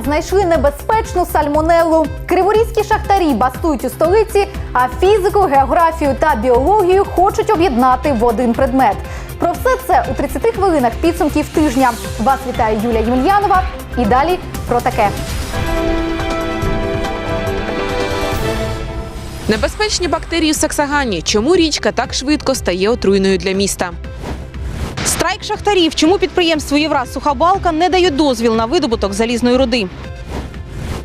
У знайшли небезпечну сальмонеллу. Криворізькі шахтарі бастують у столиці, а фізику, географію та біологію хочуть об'єднати в один предмет. Про все це у 30 хвилинах підсумків тижня. Вас вітає Юлія Юльянова. І далі про таке. Небезпечні бактерії в Саксагані. Чому річка так швидко стає отруйною для міста? Страйк шахтарів. Чому підприємству Євраз Сухабалка не дають дозвіл на видобуток залізної руди?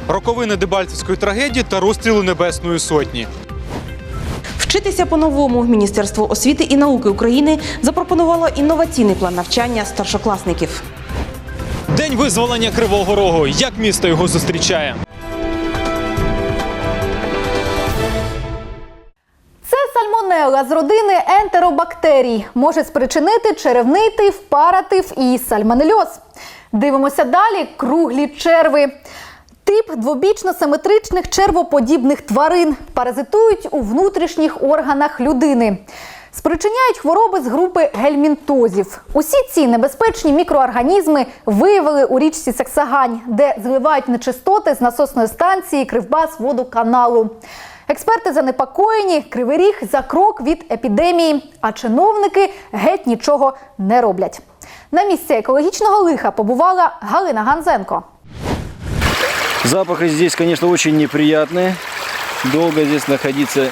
роковини Дебальцевської трагедії та розстрілу Небесної Сотні. Вчитися по-новому Міністерство освіти і науки України запропонувало інноваційний план навчання старшокласників. День визволення Кривого Рогу. Як місто його зустрічає? Сальмонелла з родини ентеробактерій. Може спричинити черевний тиф, паратиф і сальмонельоз. Дивимося далі круглі черви. Тип двобічно-симетричних червоподібних тварин паразитують у внутрішніх органах людини. Спричиняють хвороби з групи гельмінтозів. Усі ці небезпечні мікроорганізми виявили у річці Саксагань, де зливають нечистоти з насосної станції Кривбас водоканалу. Експерти занепокоєні, кривий ріг за крок від епідемії, а чиновники геть нічого не роблять. На місці екологічного лиха побувала Галина Ганзенко. Запахи здесь, конечно, очень неприятные. Долго здесь знаходитися э,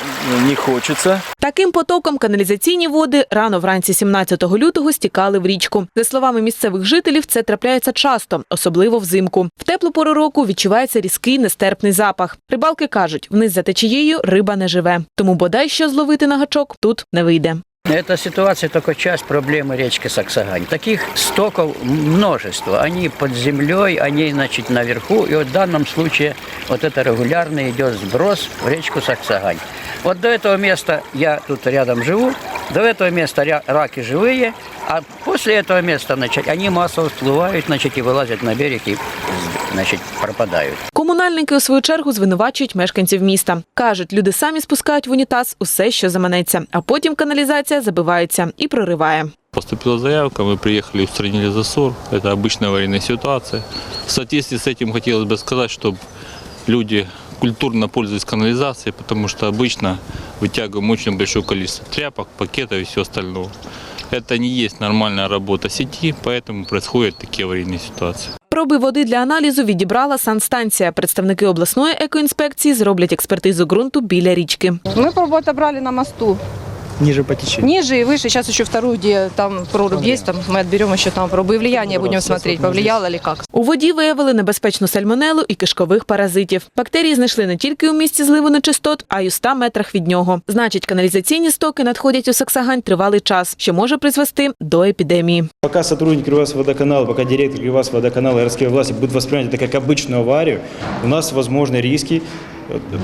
не хочеться. Таким потоком каналізаційні води рано вранці 17 лютого стікали в річку. За словами місцевих жителів, це трапляється часто, особливо взимку. В теплу пору року відчувається різкий нестерпний запах. Рибалки кажуть, вниз за течією риба не живе. Тому бодай що зловити на гачок тут не вийде. Эта ситуация только часть проблемы речки Саксагань. Таких стоков множество. Они под землей, они, значит, наверху. И вот в данном случае вот это регулярно идет сброс в речку Саксагань. Вот до этого места, я тут рядом живу, до этого места ря- раки живые, а после этого места, значит, они массово всплывают, значит, и вылазят на берег и, значит, пропадают. Комунальники у свою чергу звинувачують мешканців міста. кажуть, люди самі спускають в унітаз усе, що заманеться, а потім каналізація забивається і прориває. Поступила заявка, мы приехали и устранили засор. Это обычная аварийная ситуация. В соответствии с этим хотелось бы сказать, чтобы люди культурно пользовались канализацией, потому что обычно вытягиваем очень большое количество тряпок, пакетов и всего остального. Это не есть нормальная работа сети, поэтому происходят такие аварийные ситуации. Проби води для аналізу відібрала санстанція. Представники обласної екоінспекції зроблять експертизу ґрунту біля річки. Мы пробу отобрали на мосту. Ніже по течению. Ниже и выше. Сейчас еще вторую, где там прорубь есть, там мы отберем еще там пробы и влияние будем смотреть, повлияло ли как. У воді виявили небезпечну сальмонелу і кишкових паразитів. Бактерії знайшли не тільки у місці зливу нечистот, а й у 100 метрах від нього. Значить, каналізаційні стоки надходять у Саксагань тривалий час, що може призвести до епідемії. Пока сотрудники Кривбасводоканала, пока директор Кривбасводоканала и городские власти будут воспринимать это как обычную аварию, у нас возможны риски э,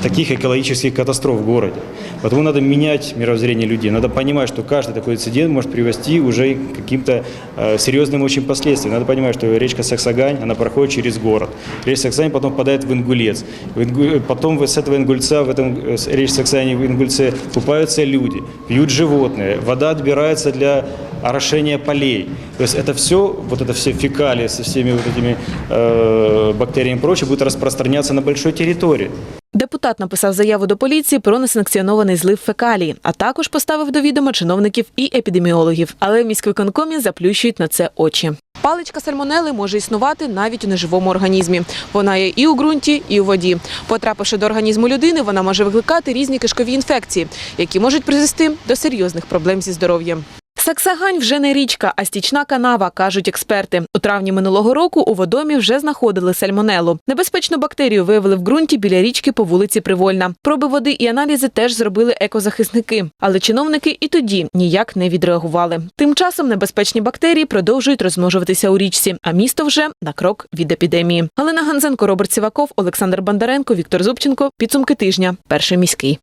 таких экологических катастроф в городе. Поэтому надо менять мировоззрение людей. Надо понимать, что каждый такой инцидент может привести уже к каким-то э, серьезным очень последствиям. Надо понимать, что речка Саксагань, она проходит через город. Речка Саксагань потом впадает в Ингулец. В Ингу- Потом с этого Ингульца, в этом э, речке Саксагань в Ингульце купаются люди, пьют животные. Вода отбирается для орошения полей. То есть это все, вот это все фекалии со всеми вот этими э, бактериями и прочее будет распространяться на большой территории. Депутат написав заяву до поліції про несанкціонований злив фекалії, а також поставив до відома чиновників і епідеміологів. Але в міськвиконкомі заплющують на це очі. Паличка сальмонели може існувати навіть у неживому організмі. Вона є і у ґрунті, і у воді. Потрапивши до організму людини, вона може викликати різні кишкові інфекції, які можуть призвести до серйозних проблем зі здоров'ям. Саксагань вже не річка, а стічна канава, кажуть експерти. У травні минулого року у водомі вже знаходили сальмонелу. Небезпечну бактерію виявили в ґрунті біля річки по вулиці Привольна. Проби води і аналізи теж зробили екозахисники. Але чиновники і тоді ніяк не відреагували. Тим часом небезпечні бактерії продовжують розмножуватися у річці, а місто вже на крок від епідемії. Галина Ганзенко, Роберт Сіваков, Олександр Бондаренко, Віктор Зубченко. Підсумки тижня. Перший міський.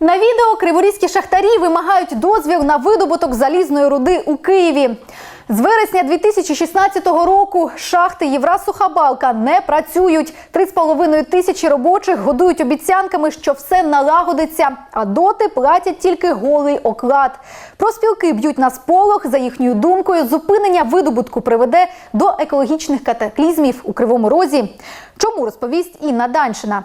На відео криворізькі шахтарі вимагають дозвіл на видобуток залізної руди у Києві. З вересня 2016 року шахти Єврасухабалка не працюють. Три з половиною тисячі робочих годують обіцянками, що все налагодиться, а доти платять тільки голий оклад. Профспілки б'ють на сполох. За їхньою думкою, зупинення видобутку приведе до екологічних катаклізмів у Кривому Розі. Чому розповість Інна Даншина?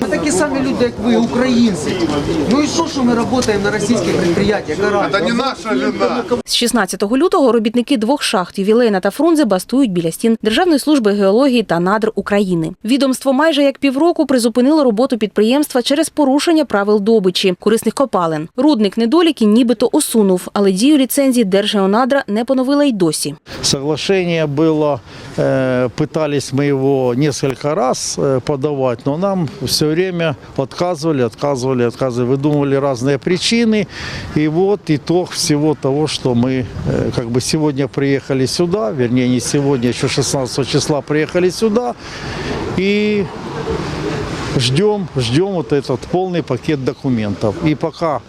Ми такі самі люди, як ви, українці. Ну і що, що ми працюємо на російських підприємствах? Яка разниця? Это не наша вина. З 16 лютого робітники двох шахт Ювілейна та Фрунзе бастують біля стін Державної служби геології та надр України. Відомство майже як півроку призупинило роботу підприємства через порушення правил добичі корисних копалин. Рудник недоліки нібито усунув, але дію ліцензії Держгеонадра не поновила й досі. Соглашение было, э, пытались мы его несколько раз э, подавать, но нам все время отказывали, отказывали, отказывали, выдумывали разные причины. И вот итог всего того, что мы э, как бы сегодня приехали сюда, вернее не сегодня, еще 16 числа приехали сюда и ждем, ждем вот этот полный пакет документов. И пока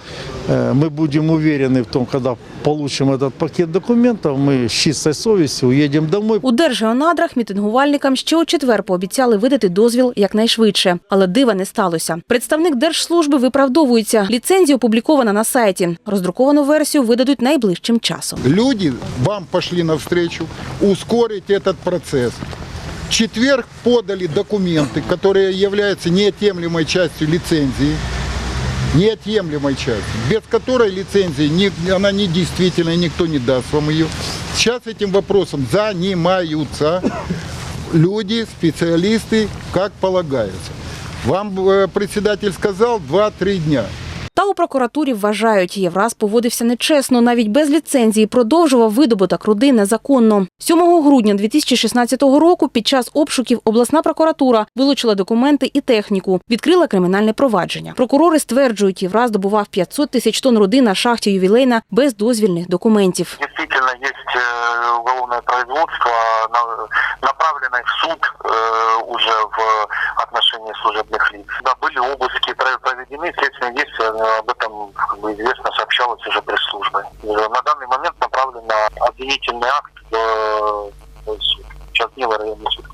э, мы будем уверены в том, когда получим этот пакет документов, мы с чистой совестью уедем домой. У Держгеонадрах мітингувальникам ще у четвер пообіцяли видати дозвіл якнайшвидше, але дива не сталося. Представник держслужби виправдовується. Ліцензія опублікована на сайті. Роздруковану версію видадуть найближчим часом. Люди вам пошли навстречу ускорить этот процесс. В четверг подали документы, которые являются неотъемлемой частью лицензии. Неотъемлемой частью, без которой лицензии не- она не действительно, никто не даст вам ее. Сейчас этим вопросом занимаются люди, специалисты, как полагается. Вам э, председатель сказал 2-3 дня. Та у прокуратурі вважають, Євраз поводився нечесно, навіть без ліцензії продовжував видобуток руди незаконно. 7 грудня 2016 року під час обшуків обласна прокуратура вилучила документи і техніку, відкрила кримінальне провадження. Прокурори стверджують, Євраз добував 500 тисяч тонн руди на шахті ювілейна без дозвільних документів. Действительно, есть э, уголовное производство, на- направленное в суд э, уже в отношении служебных лиц. Да, были обыски про- проведены, следственные действия, э, об этом как бы, известно сообщалось уже пресс-службой. Э, На данный момент направлен обвинительный акт в, в суд. Чернила районный суд.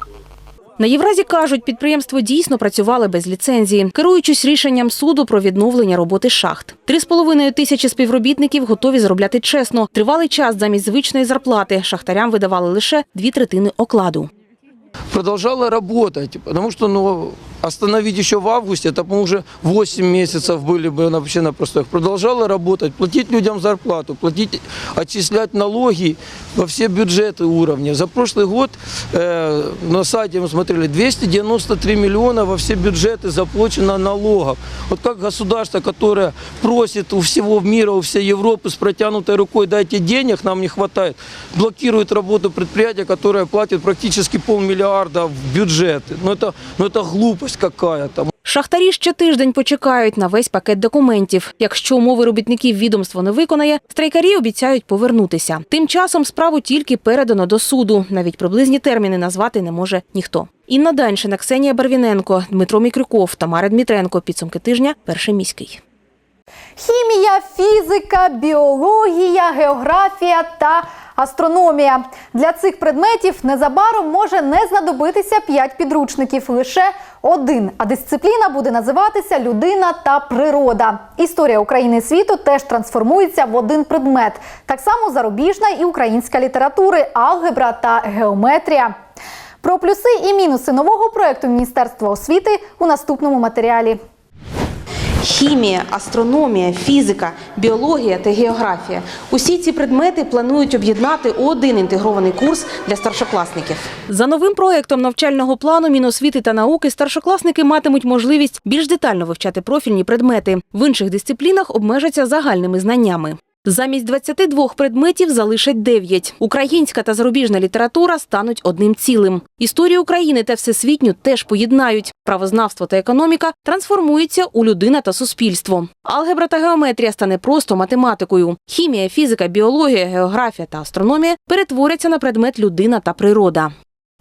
На Євразі кажуть, підприємство дійсно працювало без ліцензії, керуючись рішенням суду про відновлення роботи шахт. Три з половиною тисячі співробітників готові заробляти чесно. Тривалий час замість звичної зарплати шахтарям видавали лише дві третини окладу. Продолжала работать, потому что ну, остановить еще в августе, это мы уже 8 месяцев были бы вообще на простоях. Продолжала работать, платить людям зарплату, платить, отчислять налоги во все бюджеты уровня. За прошлый год э, на сайте мы смотрели 293 миллиона во все бюджеты заплачено налогов. Вот как государство, которое просит у всего мира, у всей Европы с протянутой рукой, дайте денег, нам не хватает, блокирует работу предприятия, которое платит практически полмиллиарда в бюджеты. Ну это, ну это глупость какая-то. Шахтарі ще тиждень почекають на весь пакет документів. Якщо умови робітників відомство не виконає, страйкарі обіцяють повернутися. Тим часом справу тільки передано до суду. Навіть приблизні терміни назвати не може ніхто. Інна Даншина, Ксенія Барвіненко, Дмитро Мікрюков, Тамара Дмітренко. Підсумки тижня. Перший міський. Хімія, фізика, біологія, географія та астрономія. Для цих предметів незабаром може не знадобитися 5 підручників, лише один. А дисципліна буде називатися Людина та природа. Історія України і світу теж трансформується в один предмет. Так само зарубіжна і українська літератури, алгебра та геометрія. Про плюси і мінуси нового проекту Міністерства освіти у наступному матеріалі. Хімія, астрономія, фізика, біологія та географія. Усі ці предмети планують об'єднати у один інтегрований курс для старшокласників. За новим проектом навчального плану Міносвіти та науки старшокласники матимуть можливість більш детально вивчати профільні предмети. В інших дисциплінах обмежаться загальними знаннями. Замість 22 предметів залишать 9. Українська та зарубіжна література стануть одним цілим. Історію України та всесвітню теж поєднають. Правознавство та економіка трансформуються у людина та суспільство. Алгебра та геометрія стане просто математикою. Хімія, фізика, біологія, географія та астрономія перетворяться на предмет людина та природа.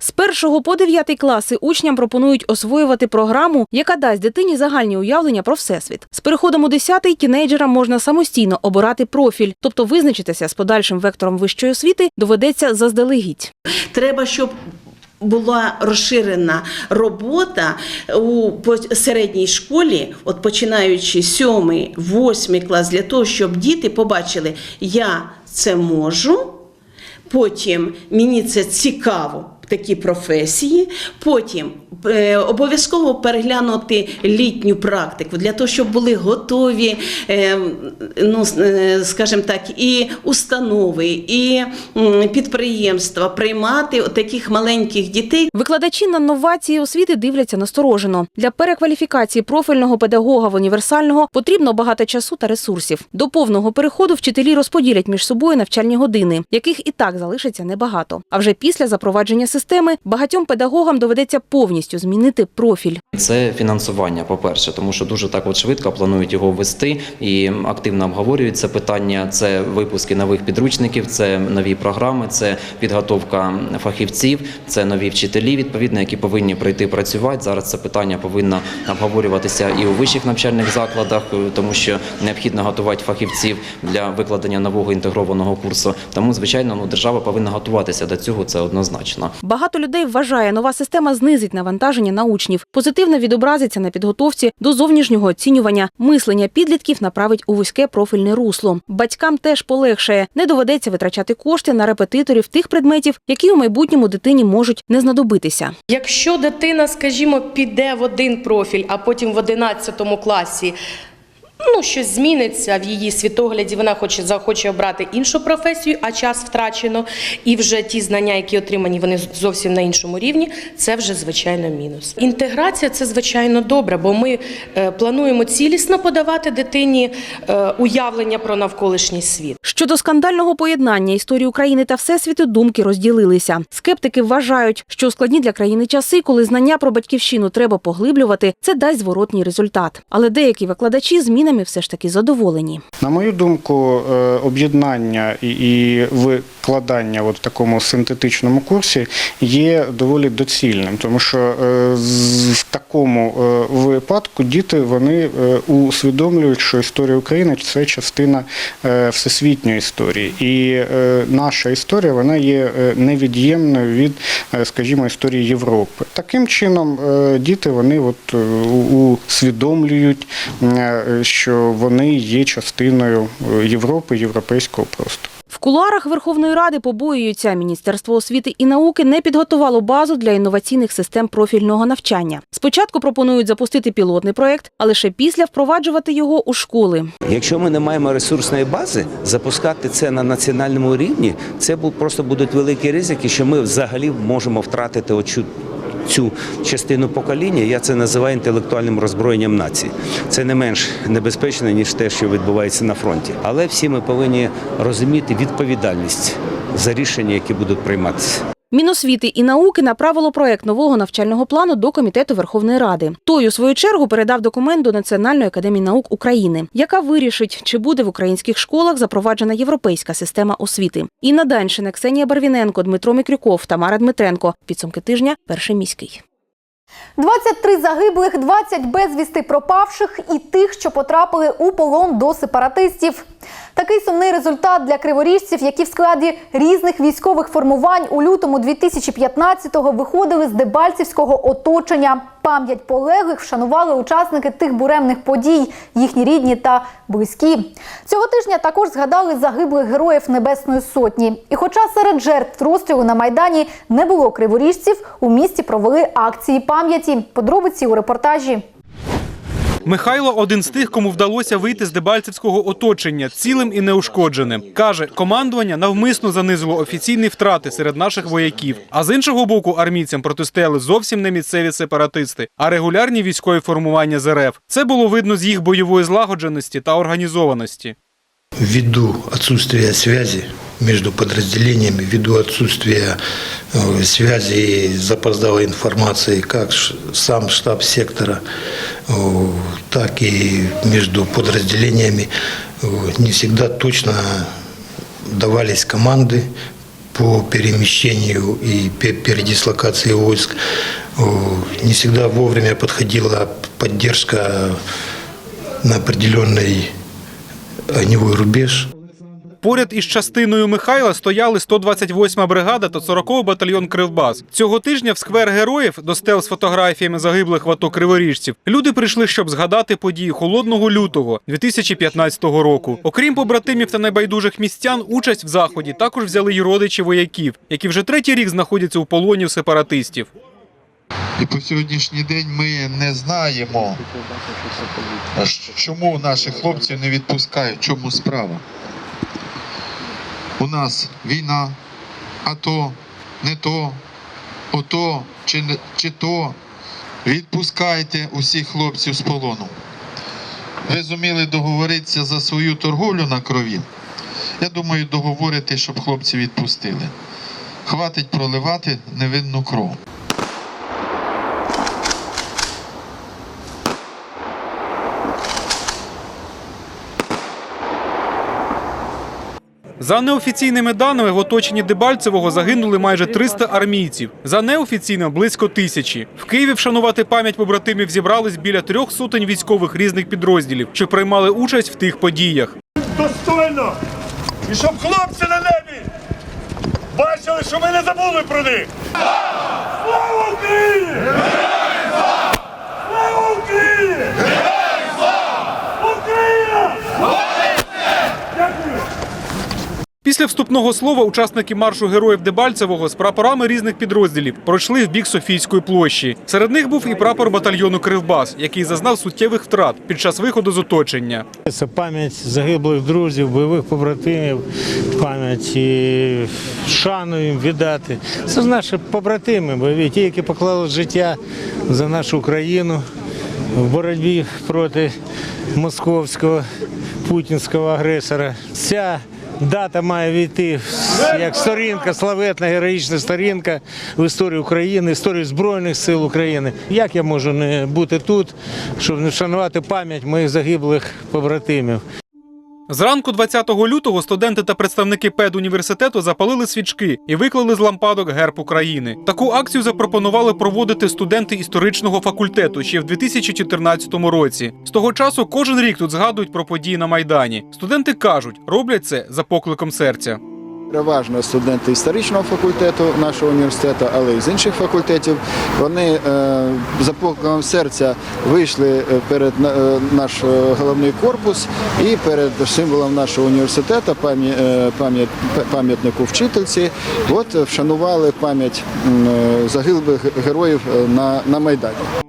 З 1 по 9 класи учням пропонують освоювати програму, яка дасть дитині загальні уявлення про всесвіт. З переходом у 10 тінейджерам можна самостійно обирати профіль, тобто визначитися з подальшим вектором вищої освіти доведеться заздалегідь. Треба, щоб була розширена робота у середній школі, от починаючи сьомий, восьмий клас, для того, щоб діти побачили, я це можу, потім мені це цікаво. Такі професії, потім обов'язково переглянути літню практику для того, щоб були готові, е, ну е, скажімо так, і установи, і підприємства приймати таких маленьких дітей. Викладачі на новації освіти дивляться насторожено. Для перекваліфікації профільного педагога в універсального потрібно багато часу та ресурсів. До повного переходу вчителі розподілять між собою навчальні години, яких і так залишиться небагато. А вже після запровадження системи багатьом педагогам доведеться повністю змінити профіль. Це фінансування, по-перше, тому що дуже так от швидко планують його ввести і активно обговорюють це питання. Це випуски нових підручників, це нові програми, це підготовка фахівців, це нові вчителі, відповідно, які повинні прийти працювати. Зараз це питання повинно обговорюватися і у вищих навчальних закладах, е, тому що необхідно готувати фахівців для викладення нового інтегрованого курсу. Тому, звичайно, ну держава повинна готуватися до цього. Це однозначно. Багато людей вважає, нова система знизить навантаження на учнів, позитивно відобразиться на підготовці до зовнішнього оцінювання. Мислення підлітків направить у вузьке профільне русло. Батькам теж полегшає, не доведеться витрачати кошти на репетиторів тих предметів, які у майбутньому дитині можуть не знадобитися. Якщо дитина, скажімо, піде в один профіль, а потім в 11 класі. Ну, щось зміниться в її світогляді, вона хоче захоче обрати іншу професію, а час втрачено, і вже ті знання, які отримані, вони зовсім на іншому рівні. Це вже звичайно мінус. Інтеграція це звичайно добре, бо ми е, плануємо цілісно подавати дитині е, уявлення про навколишній світ. Щодо скандального поєднання історії України та всесвіту, думки розділилися. Скептики вважають, що складні для країни часи, коли знання про батьківщину треба поглиблювати, це дасть зворотній результат. Але деякі викладачі змінами все ж таки задоволені. На мою думку, е, об'єднання і- викладання от в такому синтетичному курсі є доволі доцільним, тому що е, в такому е, випадку діти вони усвідомлюють, що історія України це частина всесвітньої історії, і наша історія вона є невід'ємною від, скажімо, історії Європи. Таким чином, діти вони от усвідомлюють, е, що вони є частиною е, Європи, європейського простору. В кулуарах Верховної Ради побоюються. Міністерство освіти і науки не підготувало базу для інноваційних систем профільного навчання. Спочатку пропонують запустити пілотний проект, а лише після впроваджувати його у школи. Якщо ми не маємо ресурсної бази, запускати це на національному рівні, це просто будуть великі ризики, що ми взагалі можемо втратити оцю цю частину покоління. Я це називаю інтелектуальним роззброєнням нації. Це не менш небезпечно ніж те, що відбувається на фронті. Але всі ми повинні розуміти відповідальність за рішення, які будуть прийматися. Міносвіти і науки направило проект нового навчального плану до комітету Верховної Ради. Той у свою чергу передав документ до Національної академії наук України, яка вирішить, чи буде в українських школах запроваджена європейська система освіти. Інна Даньшина, Ксенія Барвіненко, Дмитро Микрюков, Тамара Дмитренко. Підсумки тижня перший міський. 23 загиблих, 20 безвісти пропавших і тих, що потрапили у полон до сепаратистів. Такий сумний результат для криворіжців, які в складі різних військових формувань у лютому 2015-го виходили з Дебальцівського оточення. Пам'ять полеглих вшанували учасники тих буремних подій, їхні рідні та близькі. Цього тижня також згадали загиблих героїв Небесної Сотні. І хоча серед жертв розстрілу на Майдані не було криворіжців, у місті провели акції пам'яті. Подробиці у репортажі. Михайло один з тих, кому вдалося вийти з дебальцевського оточення цілим і неушкодженим. Каже, командування навмисно занизило офіційні втрати серед наших вояків. А з іншого боку, армійцям протистояли зовсім не місцеві сепаратисти, а регулярні військові формування з РФ. Це було видно з їх бойової злагодженості та організованості. Ввиду отсутствия связи между подразделениями, ввиду отсутствия э, связи и запоздалой информации как сам штаб сектора, э, так и между подразделениями, э, не всегда точно давались команды по перемещению и пе- передислокации войск. Не всегда вовремя подходила поддержка на определенный огневой рубеж. Поряд із частиною Михайла стояли 128-ма бригада та 40-й батальйон Кривбас. Цього тижня в сквер героїв до стел з фотографіями загиблих в АТО криворіжців люди прийшли, щоб згадати події холодного лютого 2015 року. Окрім побратимів та небайдужих містян, участь в заході також взяли й родичі вояків, які вже третій рік знаходяться у полоні в сепаратистів. І по сьогоднішній день ми не знаємо, чому наші хлопці не відпускають, чому справа. У нас війна, а то, не то, ото чи, чи то. Відпускайте усіх хлопців з полону. Ви зуміли договоритися за свою торговлю на крові. Я думаю, договорити, щоб хлопці відпустили. Хватить проливати невинну кров. За неофіційними даними, в оточенні Дебальцевого загинули майже 300 армійців. За неофіційними – близько тисячі. В Києві вшанувати пам'ять побратимів зібрались біля трьох сотень військових різних підрозділів, що приймали участь в тих подіях. достойно. І щоб хлопці на небі бачили, що ми не забули про них. Слава Україні! Слава Україні! Україна! Дякую! Після вступного слова учасники маршу героїв Дебальцевого з прапорами різних підрозділів пройшли в бік Софійської площі. Серед них був і прапор батальйону Кривбас, який зазнав суттєвих втрат під час виходу з оточення. Це пам'ять загиблих друзів, бойових побратимів, пам'ять і шану їм віддати. Це ж наші побратими бойові, ті, які поклали життя за нашу Україну в боротьбі проти московського путінського агресора. Ця дата має війти як сторінка, славетна героїчна сторінка в історію України, історію Збройних сил України. Як я можу не бути тут, щоб не вшанувати пам'ять моїх загиблих побратимів? Зранку 20 лютого студенти та представники педуніверситету запалили свічки і виклали з лампадок герб України. Таку акцію запропонували проводити студенти історичного факультету ще в 2014 році. З того часу кожен рік тут згадують про події на майдані. Студенти кажуть, роблять це за покликом серця. Переважно студенти історичного факультету нашого університету, але й з інших факультетів. Вони е, за покликом серця вийшли е, перед е, наш головний корпус і перед символом нашого університету, пам'я- пам'ятнику вчительці. От вшанували пам'ять загиблих героїв на Майдані.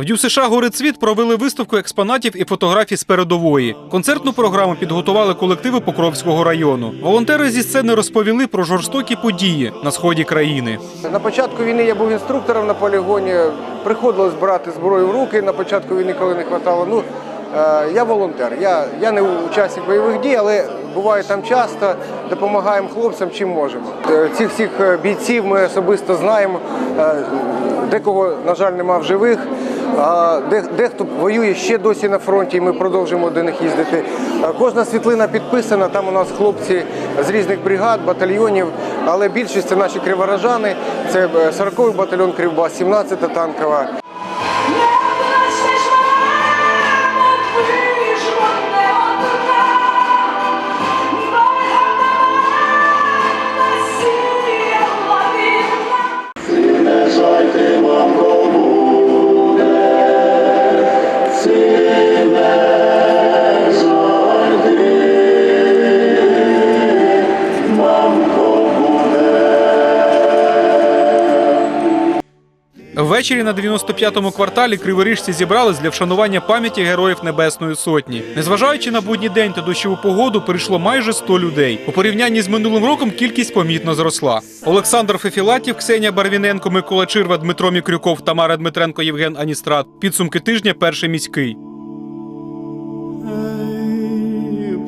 В Дю США «Гори цвіт» провели виставку експонатів і фотографій з передової. Концертну програму підготували колективи Покровського району. Волонтери зі сцени розповіли про жорстокі події на сході країни. На початку війни я був інструктором на полігоні. Приходилось брати зброю в руки. На початку війни, коли не вистачало. Ну я волонтер. Я, я не учасник бойових дій, але буваю там часто. Допомагаємо хлопцям, чим можемо. Е, Цих всіх е, бійців ми особисто знаємо. Е, Декого, на жаль, нема в живих. Дехто воює ще досі на фронті, і ми продовжуємо до них їздити. Е, Кожна світлина підписана. Там у нас хлопці з різних бригад, батальйонів, але більшість це наші криворожани. Це е, 40-й батальйон Кривбас, 17-та танкова. Ввечері на 95-му кварталі криворіжці зібрались для вшанування пам'яті героїв Небесної Сотні. Незважаючи на будній день та дощову погоду, прийшло майже 100 людей. У порівнянні з минулим роком кількість помітно зросла. Олександр Фефілатів, Ксенія Барвіненко, Микола Чирва, Дмитро Мікрюков, Тамара Дмитренко, Євген Аністрат. Підсумки тижня перший міський.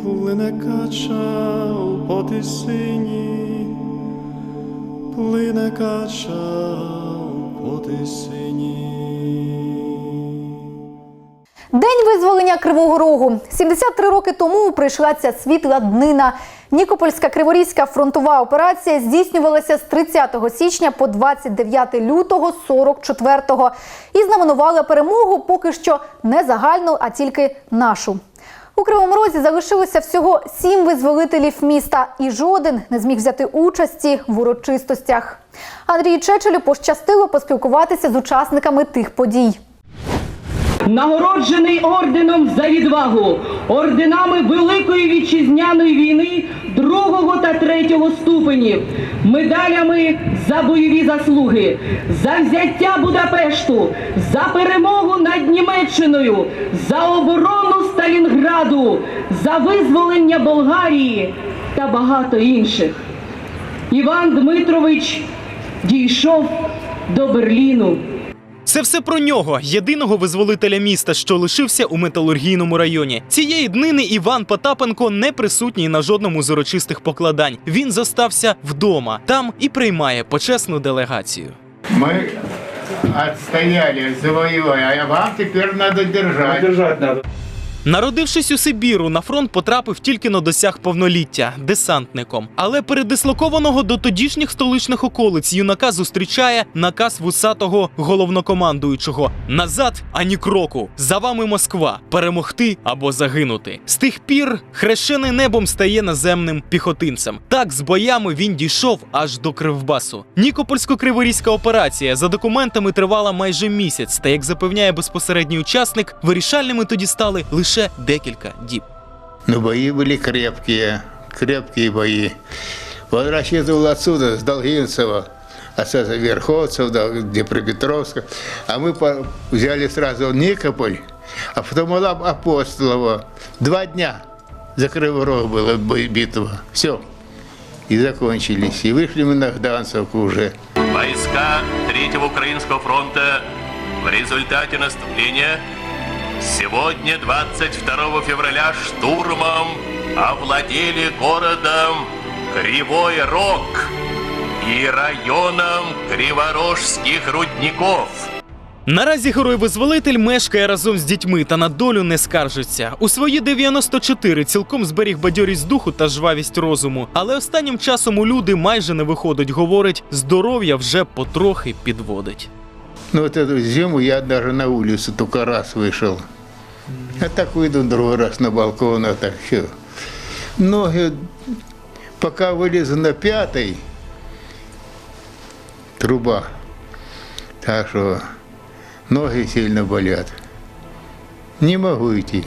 Плине кача по тисині, плине кача тисині. День визволення Кривого Рогу. 73 роки тому прийшла ця світла днина. Нікопольська Криворізька фронтова операція здійснювалася з 30 січня по 29 лютого 44-го і знаменувала перемогу поки що не загальну, а тільки нашу. У Кривому Розі залишилося всього сім визволителів міста, і жоден не зміг взяти участі в урочистостях. Андрію Чечелю пощастило поспілкуватися з учасниками тих подій. Нагороджений орденом за відвагу, орденами Великої вітчизняної війни другого та третього ступенів, медалями за бойові заслуги, за взяття Будапешту, за перемогу над Німеччиною, за оборону Сталінграду, за визволення Болгарії та багато інших. Іван Дмитрович дійшов до Берліну. Це все про нього, єдиного визволителя міста, що лишився у металургійному районі. Цієї днини Іван Потапенко не присутній на жодному з урочистих покладань. Він зостався вдома, там і приймає почесну делегацію. Мы отстояли, завоевали, а вам теперь надо держать. Держать надо. Народившись у Сибіру, на фронт потрапив тільки на досяг повноліття десантником. Але передислокованого до тодішніх столичних околиць юнака зустрічає наказ вусатого головнокомандуючого: назад ані кроку. За вами Москва, перемогти або загинути. З тих пір хрещений небом стає наземним піхотинцем. Так з боями він дійшов аж до Кривбасу. Нікопольсько-криворізька операція за документами тривала майже місяць. Та як запевняє безпосередній учасник, вирішальними тоді стали лише лише декілька діб. Ну, бої були крепкі, крепкі бої. Він розчитував отсюда, з Долгинцева, а це Верховцев, Днепропетровска. А ми взяли одразу Никополь, а потім Лап Апостолова. Два дня за Кривий Рог була э, битва. Все. И закончились. И вышли мы на Гданцевку уже. Войска Третьего Украинского фронта в результате наступления сегодня, 22 февраля, штурмом овладели городом Кривой Рог и районом Криворожских рудников. Наразі герой-визволитель мешкає разом з дітьми та на долю не скаржиться. У свої 94 цілком зберіг бадьорість духу та жвавість розуму. Але останнім часом у люди майже не виходить. Говорить, здоров'я вже потрохи підводить. Ну вот эту зиму я даже на улицу только раз вышел. А так выйду другой раз на балкон, а так все. Ноги, пока вылезу на пятый, труба. Так что ноги сильно болят. Не могу идти.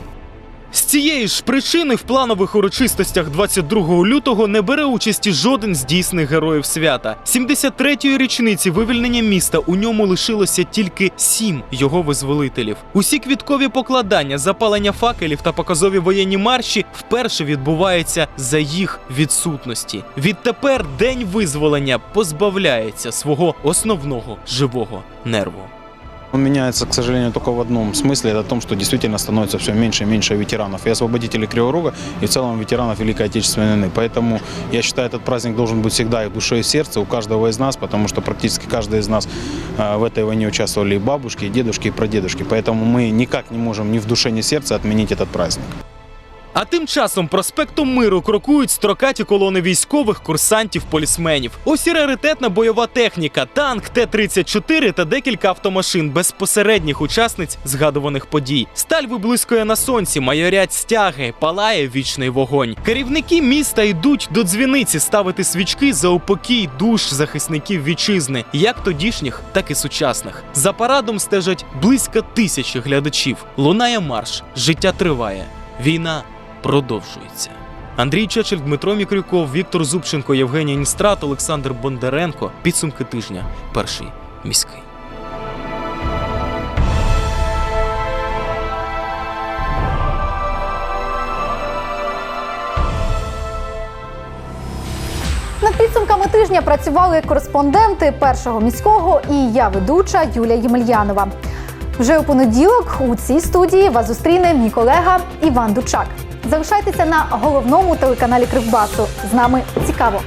З цієї ж причини в планових урочистостях 22 лютого не бере участі жоден з дійсних героїв свята. 73-ї річниці вивільнення міста у ньому лишилося тільки сім його визволителів. Усі квіткові покладання, запалення факелів та показові воєнні марші вперше відбуваються за їх відсутності. Відтепер день визволення позбавляється свого основного живого нерву. Он меняется, к сожалению, только в одном смысле. Это о том, что действительно становится все меньше и меньше ветеранов. И освободителей Кривого Рога, и в целом ветеранов Великой Отечественной войны. Поэтому я считаю, этот праздник должен быть всегда и в душе, и в сердце у каждого из нас, потому что практически каждый из нас э, в этой войне участвовали и бабушки, и дедушки, и прадедушки. Поэтому мы никак не можем ни в душе, ни в сердце отменить этот праздник. А тим часом проспектом миру крокують строкаті колони військових, курсантів, полісменів. Ось і раритетна бойова техніка, танк Т-34 та декілька автомашин безпосередніх учасниць згадуваних подій. Сталь виблискує на сонці, майорять стяги, палає вічний вогонь. Керівники міста йдуть до дзвіниці ставити свічки за упокій душ захисників вітчизни, як тодішніх, так і сучасних. За парадом стежать близько тисячі глядачів. Лунає марш, життя триває. Війна продовжується. Андрій Чечель, Дмитро Мікрюков, Віктор Зубченко, Євгеній Ністрат, Олександр Бондаренко. Підсумки тижня. Перший міський. Над підсумками тижня працювали кореспонденти першого міського і я ведуча Юлія Ємельянова. Вже у понеділок у цій студії вас зустріне мій колега Іван Дучак. Залишайтеся на головному телеканалі Кривбасу. З нами цікаво.